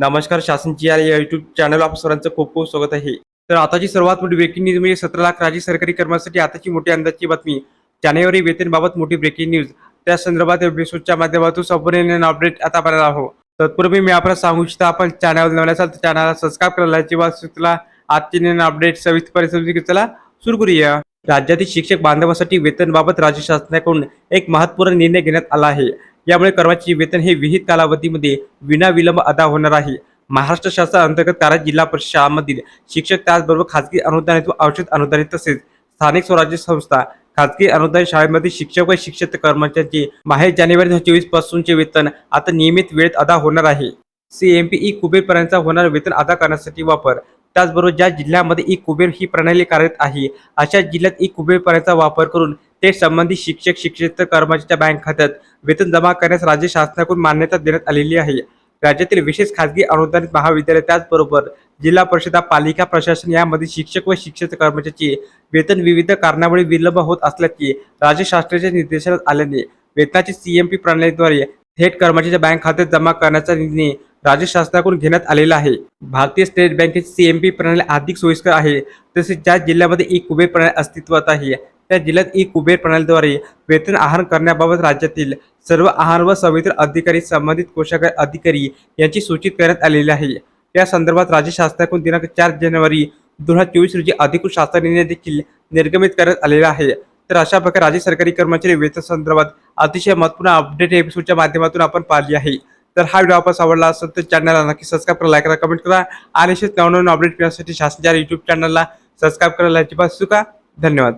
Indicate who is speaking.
Speaker 1: नमस्कार शासनची या YouTube channel आप सर्वांचं खूप खूप स्वागत आहे. तर आताची सर्वात मोठी ब्रेकिंग न्यूज म्हणजे सतरा लाख राज्य सरकारी कर्मचाऱ्यांसाठी आताची मोठी अंदाजची बातमी. जानेवारी वेतनबाबत मोठी ब्रेकिंग न्यूज त्या संदर्भात एपिसोडच्या माध्यमातून संपूर्ण अपडेट आता पाहणार आहोत. तत्पूर्वी मी आपल्याला सांगू इच्छितो आपण चॅनल नवीन असाल तर चॅनलला सबस्क्राईब करायला किंवा सुचला. आजची नवीन अपडेट सविस्तरपणे समजून चला सुरू करूया. राज्यातील शिक्षक बांधवासाठी वेतनबाबत राज्य शासनाकडून एक महत्त्वपूर्ण निर्णय घेण्यात आला आहे. यामुळे कर्मचारी वेतन हे विहित कालावधीमध्ये विनाविलंब अदा होणार आहे. महाराष्ट्र शासनाअंतर्गत कार्य जिल्हा परिषद शाळांमधील शिक्षक त्याचबरोबर खाजगी अनुदानित व औषध अनुदानित तसेच स्थानिक स्वराज्य संस्था खाजगी अनुदान शाळेमध्ये शिक्षक व शिक्षक कर्मचाऱ्यांचे माहे जानेवारी दोन चोवीस पासूनचे वेतन आता नियमित वेळेत अदा होणार आहे. सीएमपी ई कुबेर होणार वेतन अदा करण्यासाठी वापर. त्याचबरोबर ज्या जिल्ह्यामध्ये ई कुबेर ही प्रणाली कार्यरत आहे अशा जिल्ह्यात e ई कुबेरपर्यंतचा वापर करून ते संबंधित शिक्षक शिक्षित कर्मचाऱ्याच्या बँक खात्यात वेतन जमा करण्यास राज्य शासनाकडून मान्यता देण्यात आलेली आहे. राज्यातील विशेष खाजगी अनुदानित महाविद्यालय त्याचबरोबर जिल्हा परिषदा पालिका प्रशासन यामध्ये शिक्षक व शिक्षक कर्मचाऱ्यांचे वेतन विविध कारणामुळे विलंब होत असल्याचे राज्य शासनाच्या निर्देशनात आल्याने वेतनाची सीएमपी प्रणालीद्वारे थेट कर्मचाऱ्याच्या बँक खात्यात जमा करण्याचा निर्णय राज्य शासनाकडून घेण्यात आलेला आहे. भारतीय स्टेट बँकेची सीएमपी प्रणाली अधिक सोयीस्कर आहे. तसेच ज्या जिल्ह्यामध्ये ई कुबेर प्रणाली अस्तित्वात आहे त्या जिल्ह्यात ई कुबेर प्रणालीद्वारे वेतन आहार करण्याबाबत राज्यातील सर्व आहार व संवितरण अधिकारी संबंधित कोषागार अधिकारी यांची सूचित करण्यात आलेली आहे. या संदर्भात राज्य शासनाकडून दिनांक चार जानेवारी दोन हजार चोवीस रोजी अधिकृत शासन निर्णय देखील निर्गमित करण्यात आलेला आहे. तर अशा प्रकारे राज्य सरकारी कर्मचारी वेतन संदर्भात अतिशय महत्त्वपूर्ण अपडेट एपिसोडच्या माध्यमातून आपण पाहिली आहे. तर हा व्हिडिओ आपण आवडला असेल तर चॅनलला नक्की सबस्क्राईब करा लाईक करा कमेंट करा. आणि असेच नवनवीन अपडेट मिळण्यासाठी शासनाच्या युट्यूब चॅनलला सबस्क्राईब करायला अजिबात चुका धन्यवाद.